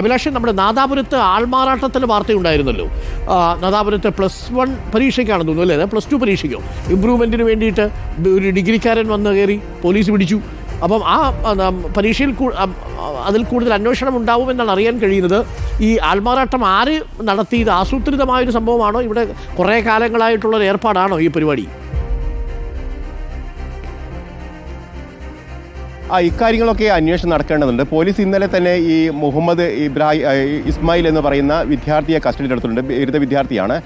അഭിലാഷൻ നമ്മുടെ നാദാപുരത്ത് ആൾമാറാട്ടത്തിൽ വാർത്തയുണ്ടായിരുന്നല്ലോ. നാദാപുരത്തെ plus one പരീക്ഷയ്ക്കാണെന്ന് തോന്നുന്നു അല്ലേ? Plus two പരീക്ഷയ്ക്കോ? ഇമ്പ്രൂവ്മെന്റിന് വേണ്ടിയിട്ട് ഒരു ഡിഗ്രിക്കാരൻ വന്ന് കയറി പോലീസ് പിടിച്ചു. അപ്പം ആ പരീക്ഷയിൽ അതിൽ കൂടുതൽ അന്വേഷണം ഉണ്ടാവുമെന്നാണ് അറിയാൻ കഴിയുന്നത്. ഈ ആൾമാറാട്ടം ആര് നടത്തി ഇത് ആസൂത്രിതമായൊരു സംഭവമാണോ? ഇവിടെ കുറേ കാലങ്ങളായിട്ടുള്ളൊരു ഏർപ്പാടാണോ ഈ പരിപാടി? ആ ഇക്കാര്യങ്ങളൊക്കെ അന്വേഷണം നടക്കേണ്ടതുണ്ട്. പോലീസ് ഇന്നലെ തന്നെ ഈ മുഹമ്മദ് ഇബ്രാഹിം ഇസ്മായിൽ എന്ന് പറയുന്ന വിദ്യാർത്ഥിയെ കസ്റ്റഡിയിൽ എടുത്തിട്ടുണ്ട്. ബിരുദ വിദ്യാർത്ഥിയാണ്.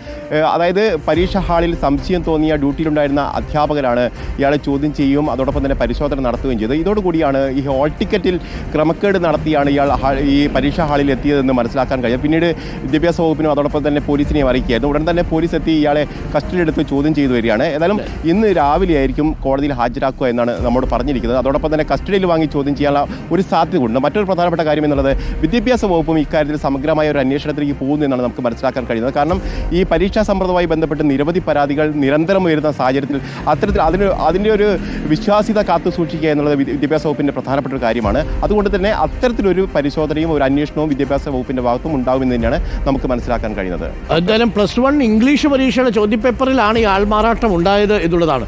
അതായത് പരീക്ഷാ ഹാളിൽ സംശയം തോന്നിയ ഡ്യൂട്ടിയിലുണ്ടായിരുന്ന അധ്യാപകരാണ് ഇയാളെ ചോദ്യം ചെയ്യുകയും അതോടൊപ്പം തന്നെ പരിശോധന നടത്തുകയും ചെയ്തത് ഇതോടുകൂടിയാണ് ഈ ഹോൾ ടിക്കറ്റിൽ ക്രമക്കേട് നടത്തിയാണ് ഇയാൾ ഈ പരീക്ഷാ ഹാളിൽ എത്തിയതെന്ന് മനസ്സിലാക്കാൻ കഴിയും. പിന്നീട് വിദ്യാഭ്യാസ വകുപ്പിനും അതോടൊപ്പം തന്നെ പോലീസിനെയും അറിയിക്കുകയായിരുന്നു. ഉടൻ തന്നെ പോലീസ് എത്തി ഇയാളെ കസ്റ്റഡി എടുത്ത് ചോദ്യം ചെയ്തു വരികയാണ്. ഏതായാലും ഇന്ന് രാവിലെ ആയിരിക്കും കോടതിയിൽ ഹാജരാക്കുക എന്നാണ് നമ്മോട് പറഞ്ഞിരിക്കുന്നത്. അതോടൊപ്പം തന്നെ കസ്റ്റഡിയിൽ വാങ്ങി ചോദ്യം ചെയ്യാനുള്ള ഒരു സാധ്യതയുണ്ട്. മറ്റൊരു പ്രധാനപ്പെട്ട കാര്യം എന്നുള്ളത് വിദ്യാഭ്യാസ വകുപ്പും ഇക്കാര്യത്തിൽ സമഗ്രമായ ഒരു അന്വേഷണത്തിലേക്ക് പോകുന്നു എന്നാണ് നമുക്ക് മനസ്സിലാക്കാൻ കഴിയുന്നത്. കാരണം ഈ പരീക്ഷാ സമ്പ്രദമായി ബന്ധപ്പെട്ട് നിരവധി പരാതികൾ നിരന്തരം ഉയരുന്ന സാഹചര്യത്തിൽ അത്തരത്തിൽ അതിന് അതിന്റെ ഒരു വിശ്വാസ്യത കാത്തു സൂക്ഷിക്കുക എന്നുള്ളത് വിദ്യാഭ്യാസ വകുപ്പിന്റെ പ്രധാനപ്പെട്ട ഒരു കാര്യമാണ്. അതുകൊണ്ട് തന്നെ അത്തരത്തിലൊരു പരിശോധനയും ഒരു അന്വേഷണവും വിദ്യാഭ്യാസ വകുപ്പിന്റെ ഭാഗത്തും ഉണ്ടാകുമെന്ന് തന്നെയാണ് നമുക്ക് മനസ്സിലാക്കാൻ കഴിയുന്നത്. എന്തായാലും പ്ലസ് വൺ ഇംഗ്ലീഷ് പരീക്ഷയുടെ ചോദ്യപേപ്പറിലാണ് ഈ ആൾമാറാട്ടം ഉണ്ടായത് എന്നുള്ളതാണ്.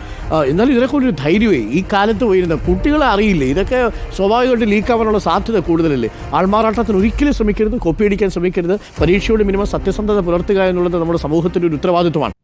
എന്നാലും ഇതിനെക്കുറിച്ച് ഒരു ധൈര്യമേ ഈ കാലത്ത് പോയിരുന്ന കുട്ടികളെ അറിയില്ലേ? ഇതൊക്കെ സ്വാഭാവികമായിട്ട് ലീക്കാവാനുള്ള സാധ്യത കൂടുതലല്ലേ? ആൾമാറാട്ടത്തിന് ഒരിക്കലും ശ്രമിക്കരുത് കോപ്പിയടിക്കാൻ ശ്രമിക്കരുത്. പരീക്ഷയോട് മിനിമം സത്യസന്ധത പുലർത്തുക എന്നുള്ളത് നമ്മുടെ സമൂഹത്തിന്റെ ഒരു ഉത്തരവാദിത്വമാണ്.